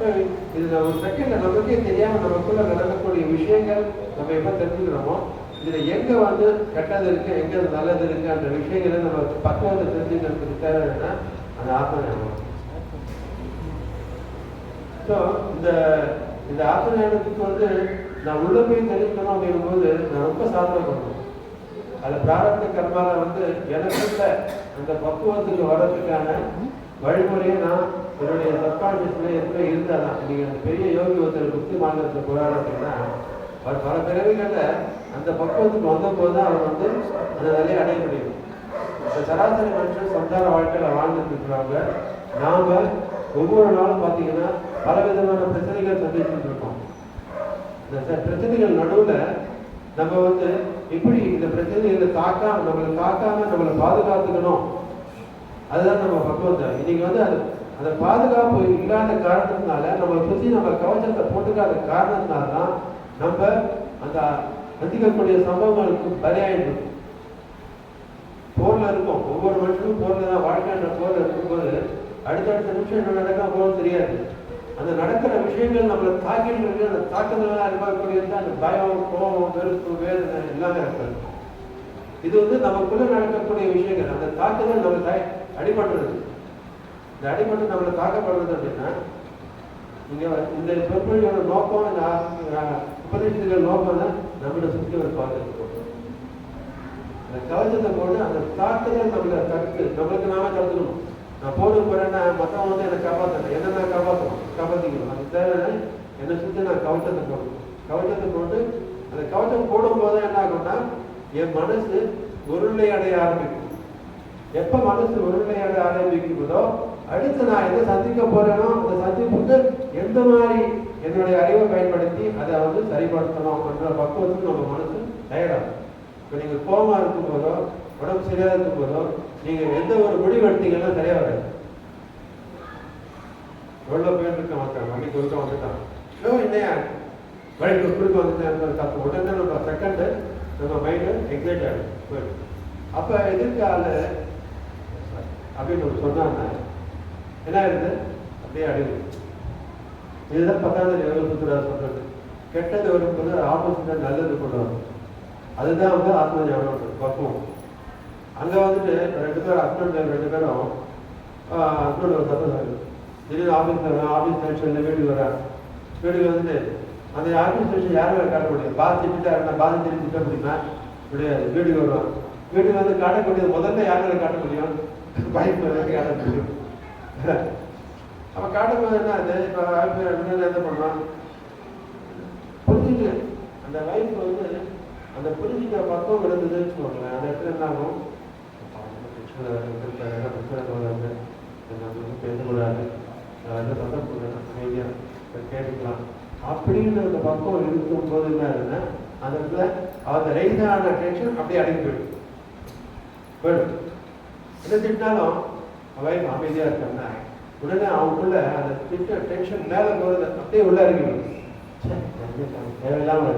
இது நம்ம ஒரு நமக்கே தெரியாம நமக்குள்ள நடக்கக்கூடிய விஷயங்கள் நம்ம எப்ப தெரிஞ்சுக்கிறோமோ இதுல எங்க வந்து கெட்டது இருக்கு எங்க நல்லது இருக்கு அந்த விஷயங்களை நம்ம பக்குவத்தை தெரிஞ்சுக்கிறதுக்கு தேவை அந்த ஆத்ம ஞானம் ஸோ இந்த இந்த ஆத்ம ஞானத்துக்கு வந்து நான் உள்ள போய் தெரிஞ்சுக்கணும் அப்படிங்கும்போது நான் ரொம்ப சாதனை பண்ணணும் அது பிராரத்த கர்மால வந்து எனக்குள்ள அந்த பக்குவத்துக்கு வர்றதுக்கான வழிமுறையை நான் என்னுடைய சப்கான்சியஸ்ல எப்படி இருந்தாதான் நீங்க பெரிய யோகி ஒருத்தர் புத்தி மாநிலத்தில் போறாரு அப்படின்னா அவர் பல பிறவிகள்ல அந்த பக்குவத்துக்கு வந்தபோது தான் அவர் வந்து அந்த நிலையை அடைய முடியும். இந்த சராசரி மனுஷன் சந்தான வாழ்க்கையில வாழ்ந்துட்டு இருக்கிறாங்க. நாம ஒவ்வொரு நாளும் பார்த்தீங்கன்னா பல விதமான பிரச்சனைகள் சந்திச்சுட்டு இருக்கோம் இந்த பிரச்சனைகள் நடுவில் நம்ம வந்து எப்படி இந்த பிரச்சனைகளை தாக்காம நம்மளை தாக்காம நம்மளை பாதுகாத்துக்கணும்? அதுதான் நம்ம பக்குவம் தான் இன்னைக்கு வந்து அது அந்த பாதுகாப்பு இல்லாத காரணத்தினால நம்மளை சுற்றி நம்ம கவச்சத்தை போட்டுக்காத காரணத்தினால தான் நம்ம அந்த அதிகக்கூடிய சம்பவங்களுக்கு பலியாயிடும் போர்ல இருக்கும். ஒவ்வொரு மனுஷனும் போர்ல தான் வாழ்க்கைன்ற போர்ல இருக்கும்போது அடுத்தடுத்த நிமிஷம் என்ன நடக்க போகணும் தெரியாது. அந்த நடக்கிற விஷயங்கள் நம்மளை தாக்கிட்டு இருக்கு அந்த தாக்குதலாம் இருக்கக்கூடியது அந்த பயம் கோபம் வெறுப்பு வேதனை எல்லாமே இருக்கிறது இது வந்து நமக்குள்ள நடக்கக்கூடிய விஷயங்கள். அந்த தாக்குதல் நம்ம தாய் அடிபடுறது இந்த அடிபட்டு நம்மளை தாக்கப்படுறது அப்படின்னா இங்க இந்த சொற்பொழிவோட நோக்கம் இந்த ஆ- நோக்கம் தான் நம்மளை சுற்றி ஒரு பாதுகாப்பு அந்த கவச்சத்தை போட்டு அந்த தாக்குதல் நம்மளை தடுத்து நம்மளுக்கு நாம தடுக்கணும் நான் போட்டு போறேன்னா மத்தவங்க வந்து என்னை காப்பாற்றணும் என்ன நான் காப்பாற்றணும் காப்பாத்திக்கணும்? அது தேவையான என்னை சுற்றி நான் கவச்சத்தை போடணும். கவச்சத்தை போட்டு அந்த கவச்சம் போடும் போது என்ன ஆகும்னா என் மனசு ஒருநிலை அடைய ஆரம்பிக்கும். எப்ப மனசு ஒருநிலை அடைய ஆரம்பிக்கும்போதோ அடுத்து நான் எதை சந்திக்க போறேனோ அந்த சந்திப்புக்கு எந்த மாதிரி என்னுடைய அறிவை பயன்படுத்தி அதை வந்து சரிப்படுத்தணும் என்ற பக்குவத்துக்கு நம்ம மனசு தயாராகும் இப்போ நீங்க கோபமா இருக்கும் போதோ உடம்பு சரியா இருக்கும் போதோ நீங்க எந்த ஒரு முடிவு எடுத்தீங்கன்னா சரியா வராது. எவ்வளோ பேர் இருக்க மாட்டாங்க. அன்னைக்கு ஒருக்க வந்துட்டான் ஐயோ என்னையா? வழிக்கு குறுக்க வந்துட்டேன் தப்பு. உடனே நம்ம செகண்ட் நம்ம மைண்டு எக்ஸைட் ஆகிடும் போயிடும் அப்போ எதிர்கால அப்படின்னு ஒரு சொன்னாங்க. என்ன ஆயிடுது? அப்படியே அடிவு இதுதான் பத்தாவது யோக சுற்றுலா சொல்றது. கெட்டது வரும்போது ஆப்போசிட்டா நல்லது கொண்டு வரும் அதுதான் வந்து ஆத்ம ஞானம் பக்குவம் அங்க வந்துட்டு ரெண்டு பேரும் ஹஸ்பண்ட் ரெண்டு பேரும் ஹஸ்பண்ட் ஒரு சத்தம் திடீர்னு ஆஃபீஸ் ஆஃபீஸ் டென்ஷன்ல வீட்டுக்கு வர்றாரு. வீட்டுக்கு வந்துட்டு அந்த ஆஃபீஸ் யாரும் காட்ட முடியும் பாஸ் திட்டாருன்னா பாதி திருப்பி திட்ட முடியுமா? முடியாது. வீட்டுக்கு வருவான் வீட்டுக்கு வந்து காட்டக்கூடியது முதல்ல யாரும் காட்ட முடியும்? பைக் காட்ட முடியும். அப்போ காட்டும் போது என்ன ஆகுது? இப்போ வாய்ப்பு என்ன பண்ணுவான் புரிஞ்சுக்கல. அந்த வைஃப் வந்து அந்த புரிஞ்சுக்கிற பக்கம் விழுந்ததுன்னு வச்சுக்கோங்களேன். அந்த இடத்துல என்ன ஆகும் அப்பா, நம்ம பிரச்சனை இருக்காரு, நம்ம பிரச்சனை வராது நம்ம வந்து பேசக்கூடாது அதை சத்தம் போடணும் அமைதியாக கேட்டுக்கலாம் அப்படின்னு அந்த பக்கம் இருக்கும் போது என்ன ஆகுதுன்னா அந்த இடத்துல அந்த ரைஸ் டென்ஷன் அப்படியே அடங்கி போயிடும். போயிடும். என்ன திட்டினாலும் அவன் அமைதியா இருக்காங்க. உடனே அவனுக்குள்ள அந்த திட்ட டென்ஷன் மேலே போகிறத அப்படியே உள்ள இறங்கிடும் ச்சே, தேவையில்லாம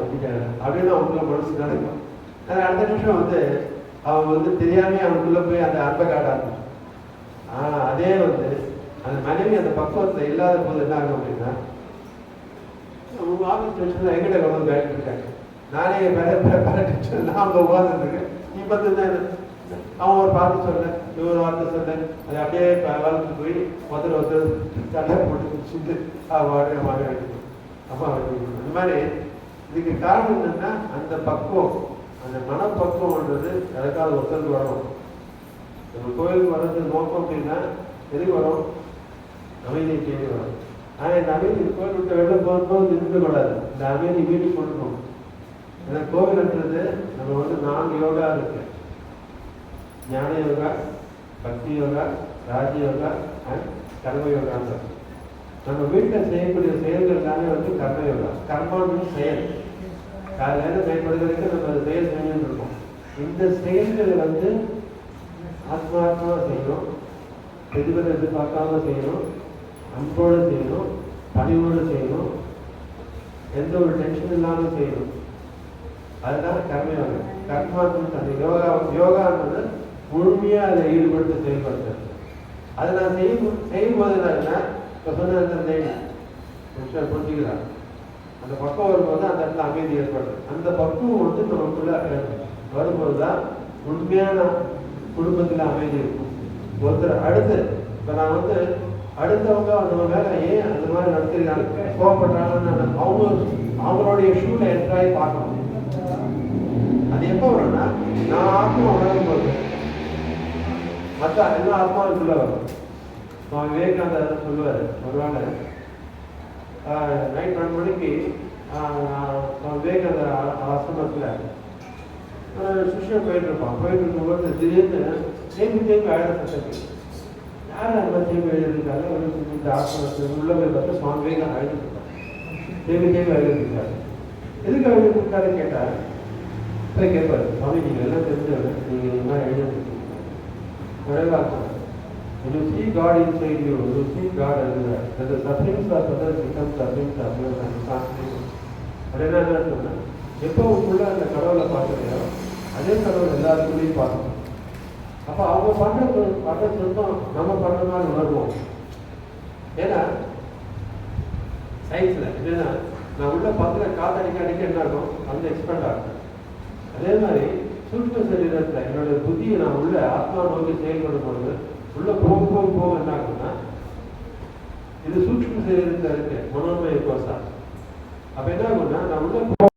அப்படின்னு அவனுக்குள்ள மனசு நடக்கும். ஆனால் அடுத்த நிமிஷம் வந்து அவங்க வந்து தெரியாமே அவனுக்குள்ள போய் அந்த அன்பை காட்ட ஆரம்பிச்சான் ஆனா அதே வந்து அந்த மனைவி அந்த பக்குவத்தில் இல்லாத போது என்ன ஆகும் அப்படின்னா அவங்க ஆஃபீஸ் டென்ஷன்ல எங்கிட்ட கொண்டு வேலை பேசிட்டு இருக்காங்க நானே பல டென்ஷன் நான் அங்க உட்காந்துருக்கேன் நீ பார்த்து என்ன? அவன் ஒரு பார்த்து சொன்னேன் இவன் வார்த்தை சொன்னேன் அது அப்படியே வளர்ந்து போய் ஒருத்தர் ஒருத்தர் சண்டை போட்டு சுட்டு அவன் மகன் எடுக்கணும் அம்மா அந்த மாதிரி இதுக்கு காரணம் என்னன்னா அந்த பக்குவம் அந்த மனப்பக்குவம்ன்றது எதுக்காவது ஒருத்தருக்கு வரணும் நம்ம கோயிலுக்கு வர்றது நோக்கம் அப்படின்னா எதுக்கு வரும்? அமைதியை தேடி வரும். ஆனால் இந்த அமைதி கோயில் விட்டு வெளில போகும்போது இருக்கக்கூடாது இந்த அமைதி வீட்டுக்கு கொண்டு போகணும் ஏன்னா கோவில்ன்றது நம்ம வந்து நான்கு யோகா இருக்கு. ஞான யோகா பக்தி யோகா ராஜ யோகா அண்ட் கர்ம யோகாங்க நம்ம வீட்டில் செய்யக்கூடிய செயல்கள் எல்லாமே வந்து கர்ம யோகா. கர்மான்னு செயல். காலையில் பயன்படுத்த வரைக்கும் நம்ம செயல் செஞ்சுட்டு இருக்கோம். இந்த செயல்களை வந்து ஆத்மாத்மா செய்யணும். பிரதிபலம் எதிர்பார்க்காம செய்யணும். அன்போடு செய்யணும் பணிவோடு செய்யணும் எந்த ஒரு டென்ஷன் இல்லாமல் செய்யணும். அதுதான் கர்மயோகம் கர்மான்னு அந்த யோகா யோகான்றது முழுமையாக அதை ஈடுபட்டு செயல்படுத்துறது. அதை நான் செய்யும் செய்யும் போது என்ன? இப்போ சொன்ன மனுஷன் புரிஞ்சுக்கிறான் அந்த பக்கம் வரும்போது அந்த இடத்துல அமைதி ஏற்படுது. அந்த பக்குவம் வந்து நமக்குள்ள வரும்போது தான் உண்மையான குடும்பத்தில் அமைதி இருக்கும். ஒருத்தர் அடுத்து இப்போ நான் வந்து அடுத்தவங்க நம்ம மேல ஏன் அந்த மாதிரி நடத்திருக்காங்க கோவப்படுறாங்கன்னு அவங்க அவங்களுடைய ஷூல என்ட்ராய் பார்க்கணும். அது எப்போ வரும்னா நான் ஆத்மா உணரும் போது. மற்ற எல்லா ஆத்மாவுக்குள்ள வரும்? சுவாமி விவேகானந்தர் சொல்லுவார். ஒருவேளை நைட் ரெண்டு மணிக்கு சுவாமி விவேகானந்தர் ஆசிரமத்தில் சுஷியம் போயிட்டு இருப்பான். போயிட்டு இருக்கும்போது திடீர்னு சேமித்தேங்க தேம்பி அழக சத்தம் யார் அந்த எழுதியிருக்காங்க? ஒரு இந்த ஆசிரமத்தில் உள்ள போய் பார்த்து சுவாமி விவேகானந்தர் அழுதுருக்காங்க தேம்பி தேம்பி அழுதுருக்காரு எதுக்கு அழுதுருக்காரு கேட்டார்? இப்போ கேட்பாரு சுவாமி நீங்கள் எல்லாம் தெரிஞ்சவர் நீங்கள் இந்த மாதிரி எழுதிருக்கீங்க you see God inside you, you see God everywhere. When the sufferings of others become sufferings of yours and அது என்ன அர்த்தம்னா, எப்போ உள்ள அந்த கடவுளை பார்க்குறியோ அதே கடவுள் எல்லாருக்குள்ளேயும் பார்க்கணும். அப்போ அவங்க பண்ற பண்ற சொந்தம் நம்ம பண்ணுற மாதிரி உணர்வோம். ஏன்னா சயின்ஸில் என்னென்னா நான் உள்ள பார்க்குற காத்தடிக்க அடிக்க என்ன இருக்கும்? அந்த எக்ஸ்பெண்ட் ஆகும். அதே மாதிரி சூட்ச சரீரத்தில் என்னோட புத்தியை நான் உள்ள ஆத்மா நோக்கி செயல்படும் பொழுது உள்ள போக போக போக என்ன ஆகும்னா இது சூட்சம சரீரத்தில் இருக்கு. மனோமய கோசா அப்ப என்ன ஆகும்னா நான் உள்ள